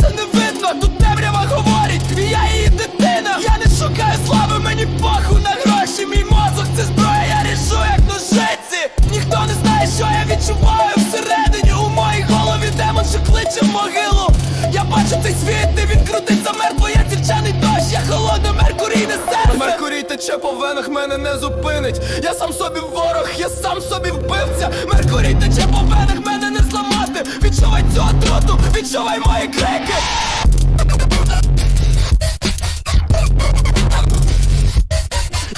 це не видно, тут темрява говорить, і я її дитина. Я не шукаю слави, мені похуй на гроші. Мій мозок це зброя, я ріжу як ножиці. Ніхто не знає, що я відчуваю всередині. У моїй голові демон, що кличе в могилу. Я бачу цей світ, де він крутиться мертво, я сірчаний дощ, я холодне меркурійне серце. Меркурій тече по венах, мене не зупинить. Я сам собі ворог, я сам собі вбивця. Меркурій тече по венах,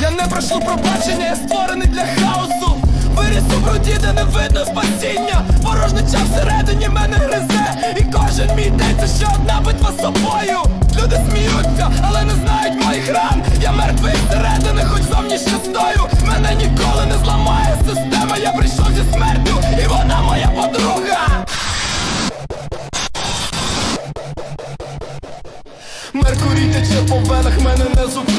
Я не прошу пробачення, я створений для хаосу. Виріс у бруді, де не видно спасіння. Порожнича всередині мене гризе. І кожен мій це ще одна битва з собою. Меркурій тече по венах, мене не зупинить.